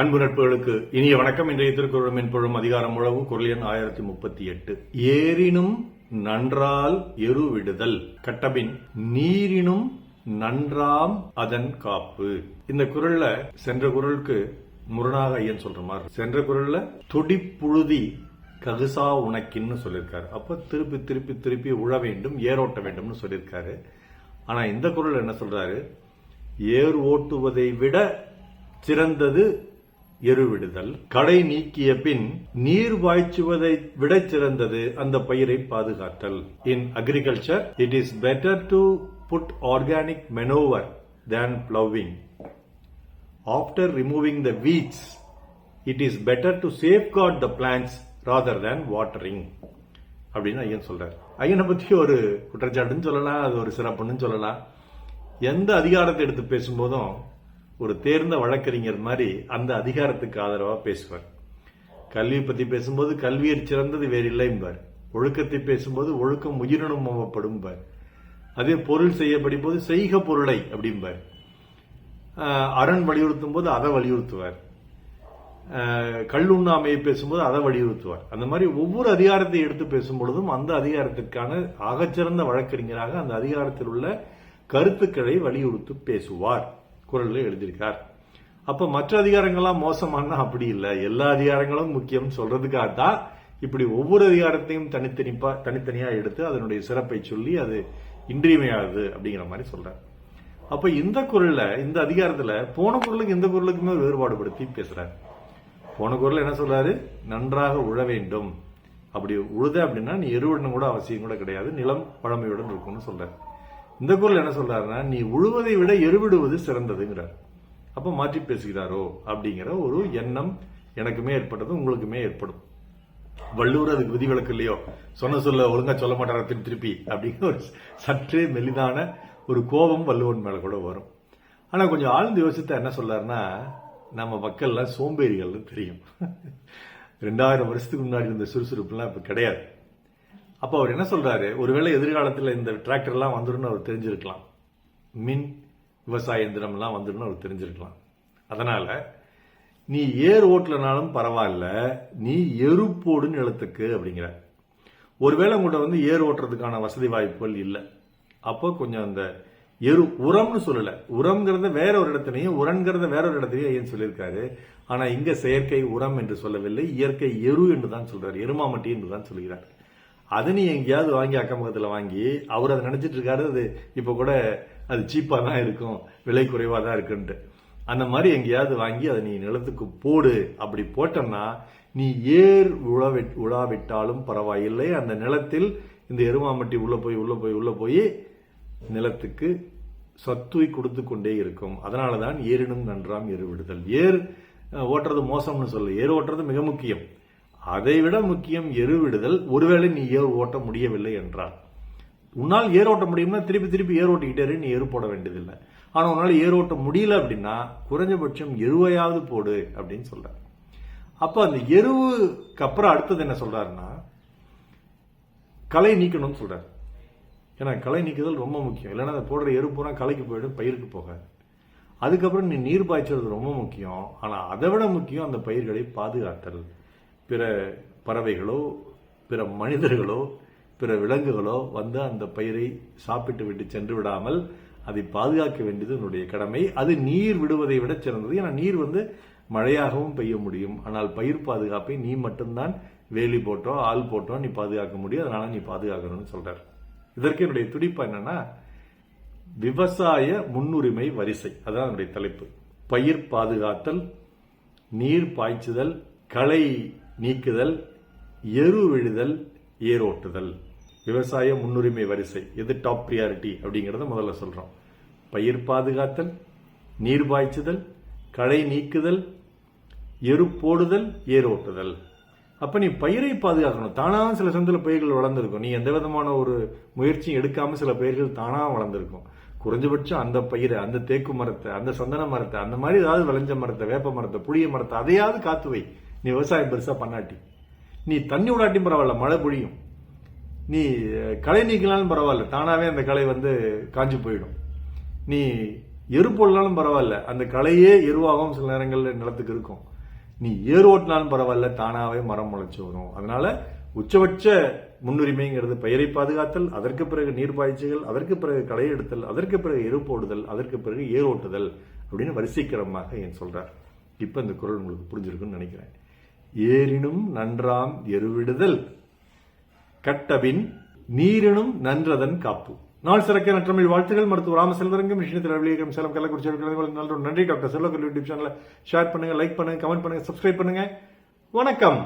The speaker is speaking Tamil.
அன்பு நட்புகளுக்கு இனிய வணக்கம். இன்றைய திருக்குறள் மென்பொழும் அதிகாரம் உழவு குரல் எண் ஆயிரத்தி முப்பத்தி எட்டு. ஏரினும் நன்றால் எரு விடுதல் கட்டபின் நீரினும் நன்றாம் அதன் காப்பு. இந்த குரல்ல சென்ற குரலுக்கு முரணாக ஐயன் சொல்ற மாதிரி சென்ற குரல்ல துடிப்புழுதி ககுசா உனக்கின்னு சொல்லியிருக்காரு அப்ப திருப்பி திருப்பி திருப்பி உழ வேண்டும் ஏரோட்ட வேண்டும்னு சொல்லியிருக்காரு ஆனா இந்த குரல் என்ன சொல்றாரு? ஏர் ஓட்டுவதை விட சிறந்தது எருவிடுதல். கடை நீக்கிய பின் நீர் பாய்ச்சுவதை விட சிறந்தது அந்த பயிரை பாதுகாத்தல். In agriculture it is better to put organic manure than ploughing after removing the weeds it is better to safeguard the plants rather than watering அப்படின்னு ஐயன் சொல்றாரு. ஐயனை பத்தி ஒரு குற்றச்சாட்டுன்னு சொல்லலாம் அது ஒரு சிறப்புன்னு சொல்லலாம். எந்த அதிகாரத்தை எடுத்து பேசும்போதும் ஒரு தேர்ந்த வழக்கறிஞர் மாதிரி அந்த அதிகாரத்துக்கு ஆதரவாக பேசுவார். கல்வி பற்றி பேசும்போது கல்வியர் சிறந்தது வேறில்லை என்பார் ஒழுக்கத்தை பேசும்போது ஒழுக்கம் உயிரினும் மோவப்படும் அதே பொருள் செய்யப்படும் போது செய்க பொருளை அப்படிம்பார். அரண் வலியுறுத்தும் போது அதை வலியுறுத்துவார். கல்லுண்ணாமையை பேசும்போது அதை வலியுறுத்துவார். அந்த மாதிரி ஒவ்வொரு அதிகாரத்தை எடுத்து பேசும் பொழுதும் அந்த அதிகாரத்திற்கான ஆகச்சிறந்த வழக்கறிஞராக அந்த அதிகாரத்தில் உள்ள கருத்துக்களை வலியுறுத்தி பேசுவார். குரல்ல எழுதியிருக்கார். அப்ப மற்ற அதிகாரங்கள்லாம் மோசமானா அப்படி இல்லை. எல்லா அதிகாரங்களும் முக்கியம். சொல்றதுக்காகத்தான் இப்படி ஒவ்வொரு அதிகாரத்தையும் தனித்தனிப்பா தனித்தனியா எடுத்து அதனுடைய சிறப்பை சொல்லி அது இன்றியமையாது அப்படிங்கிற மாதிரி சொல்றேன் அப்ப இந்த குரல்ல இந்த அதிகாரத்துல போன குரலுக்கு இந்த குரலுக்குமே வேறுபாடுபடுத்தி பேசுறாரு. போன குரல் என்ன சொல்றாரு? நன்றாக உழ வேண்டும். அப்படி உழுத அப்படின்னா நீ எருவிடணும் கூட அவசியம் கூட கிடையாது. நிலம் பழமையுடன் இருக்கும்னு சொல்றாரு. இந்த குரல் என்ன சொல்றாருன்னா நீ உழுவதை விட எருவிடுவது சிறந்ததுங்கிறார். அப்ப மாற்றி பேசுகிறாரோ? அப்படிங்கிற ஒரு எண்ணம் எனக்குமே ஏற்பட்டது உங்களுக்குமே ஏற்படும். வள்ளுவர் அதுக்கு விதிவிலக்கு இல்லையோ? சொன்ன சொல்ல ஒழுங்கா சொல்ல மாட்டாரா திருப்பி திருப்பி அப்படிங்கிற ஒரு சற்றே மெலிதான ஒரு கோபம் வள்ளுவன் மேல கூட வரும். ஆனா கொஞ்சம் ஆழ்ந்து யோசித்தா என்ன சொல்றாருன்னா நம்ம மக்கள்லாம் சோம்பேறிகள்னு தெரியும். ரெண்டாயிரம் வருஷத்துக்கு முன்னாடி இருந்த சுறுசுறுப்புலாம் இப்ப கிடையாது. அப்போ அவர் என்ன சொல்றாரு? ஒருவேளை எதிர்காலத்தில் இந்த டிராக்டர்லாம் வந்துடும் அவர் தெரிஞ்சிருக்கலாம். மின் விவசாய எந்திரம்லாம் வந்துடும் அவர் தெரிஞ்சிருக்கலாம். அதனால நீ ஏர் ஓட்டலனாலும் பரவாயில்ல நீ எரு போடுன்னு நிலத்துக்கு அப்படிங்கிற ஒருவேளை உங்கள்கிட்ட வந்து ஏர் ஓட்டுறதுக்கான வசதி வாய்ப்புகள் இல்லை. அப்போ கொஞ்சம் அந்த எரு உரம்னு சொல்லலை. உரம்ங்கிறத வேற ஒரு இடத்துலையும் உரங்கிறத வேற ஒரு இடத்துலையும் ஏன் சொல்லியிருக்காரு. ஆனால் இங்கே செயற்கை உரம் என்று சொல்லவில்லை இயற்கை எரு என்று தான் சொல்றாரு. எருமாமட்டி என்று தான் சொல்கிறார். அதை நீ எங்கேயாவது வாங்கி அக்கம் பக்கத்தில் வாங்கி அவர் அதை நினச்சிட்டு இருக்காரு அது இப்போ கூட அது சீப்பாக தான் இருக்கும் விலை குறைவாக தான் இருக்குன்ட்டு. அந்த மாதிரி எங்கேயாவது வாங்கி அதை நீ நிலத்துக்கு போடு. அப்படி போட்டோம்னா நீ ஏர் உழவி உழாவிட்டாலும் பரவாயில்லை. அந்த நிலத்தில் இந்த எருமாமட்டி உள்ளே போய் உள்ளே போய் உள்ளே போய் நிலத்துக்கு சத்துவை கொடுத்து கொண்டே இருக்கும். அதனாலதான் ஏரினும் நன்றாம் ஏறு விடுதல். ஏர் ஓட்டுறது மோசம்னு சொல்லு. ஏர் ஓட்டுறது மிக முக்கியம். அதை விட முக்கியம் எரு விடுதல். ஒருவேளை நீ ஏர் ஓட்ட முடியவில்லை என்றால். உன்னால் ஏர் ஓட்ட முடியும்னா திருப்பி திருப்பி ஏர் ஓட்டிக்கிட்டே நீ ஏர் போட வேண்டியதில்லை. ஆனால் உன்னால் ஏர் ஓட்ட முடியல அப்படின்னா குறைஞ்சபட்சம் எருவையாவது போடு அப்படின்னு சொல்ற அப்போ அந்த எருவுக்கு அப்புறம் அடுத்தது என்ன சொல்றாருன்னா களை நீக்கணும்னு சொல்றாரு. ஏன்னா களை நீக்குதல் ரொம்ப முக்கியம். இல்லைன்னா அதை போடுற எரு பூரா களைக்கு போயிடும் பயிருக்கு போகாது. அதுக்கப்புறம் நீ நீர் பாய்ச்சறது ரொம்ப முக்கியம். ஆனால் அதை விட முக்கியம் அந்த பயிர்களை பாதுகாத்தல். பிற பறவைகளோ பிற மனிதர்களோ பிற விலங்குகளோ வந்து அந்த பயிரை சாப்பிட்டு விட்டு சென்று விடாமல் அதை பாதுகாக்க வேண்டியது என்னுடைய கடமை. அது நீர் விடுவதை விட சிறந்தது. ஏன்னா நீர் வந்து மழையாகவும் பெய்ய முடியும். ஆனால் பயிர் பாதுகாப்பை நீ மட்டும்தான் வேலி போட்டோ ஆள் போட்டோ நீ பாதுகாக்க முடியும். அதனால நீ பாதுகாக்கணும்னு சொல்றார். இதற்கு என்னுடைய துடிப்பு என்னன்னா விவசாய முன்னுரிமை வரிசை. அதான் என்னுடைய தலைப்பு. பயிர் பாதுகாத்தல் நீர் பாய்ச்சுதல் களை நீக்குதல் எரு விழுதல் ஏரோட்டுதல். விவசாய முன்னுரிமை வரிசை. எது டாப் ப்ரியாரிட்டி அப்படிங்கிறத முதல்ல சொல்கிறோம் பயிர் பாதுகாத்தல் நீர் பாய்ச்சுதல் களை நீக்குதல் எரு போடுதல் ஏரோட்டுதல். அப்போ நீ பயிரை பாதுகாக்கணும். தானாக சில சந்தில் பயிர்கள் வளர்ந்துருக்கும். நீ எந்த விதமான ஒரு முயற்சியும் எடுக்காமல் சில பயிர்கள் தானாக வளர்ந்துருக்கும். குறைஞ்சபட்சம் அந்த பயிரை அந்த தேக்கு மரத்தை அந்த சந்தன மரத்தை அந்த மாதிரி ஏதாவது விளைஞ்ச மரத்தை வேப்ப மரத்தை புளிய மரத்தை அதையாவது காத்து வை. நீ விவசாயம் பெருசாக பண்ணாட்டி. நீ தண்ணி விடாட்டியும் பரவாயில்ல மழை பொழியும். நீ களை நீக்கலாலும் பரவாயில்ல தானாகவே அந்த களை வந்து காஞ்சு போயிடும். நீ எரு போடலாலும் பரவாயில்ல அந்த களையே எருவாகவும் சில நேரங்களில் நிலத்துக்கு இருக்கும். நீ ஏர் ஓட்டினாலும் பரவாயில்ல தானாகவே மரம் முளைச்சி வரும். அதனால உச்சபட்ச முன்னுரிமைங்கிறது பயிரை பாதுகாத்தல் அதற்கு பிறகு நீர் பாய்ச்சிகள் அதற்கு பிறகு களை எடுத்தல் அதற்கு பிறகு எரு போடுதல் அதற்கு பிறகு ஏர் ஓட்டுதல் அப்படின்னு வரிசைக்கிரமாக என் சொல்றார். இப்போ இந்த குரல் உங்களுக்கு புரிஞ்சிருக்குன்னு நினைக்கிறேன். ஏரினும் நன்றாம் எருவிடுதல். கட்டபின் நீரினும் நன்றதன் காப்பு. நாள் சிறக்க நற்றமிழ் வாழ்த்துகள். மருத்துவ ராம செல்வரங்கம் விஷயத்தில் அலுவலகம் சேலம் கள்ளக்குறிச்சி நல்ல நன்றி டாக்டர் செல்வக்கல் யூடியூப் சேனலை ஷேர் பண்ணுங்க லைக் பண்ணுங்க கமெண்ட் பண்ணுங்க சப்ஸ்கிரைப் பண்ணுங்க. வணக்கம்.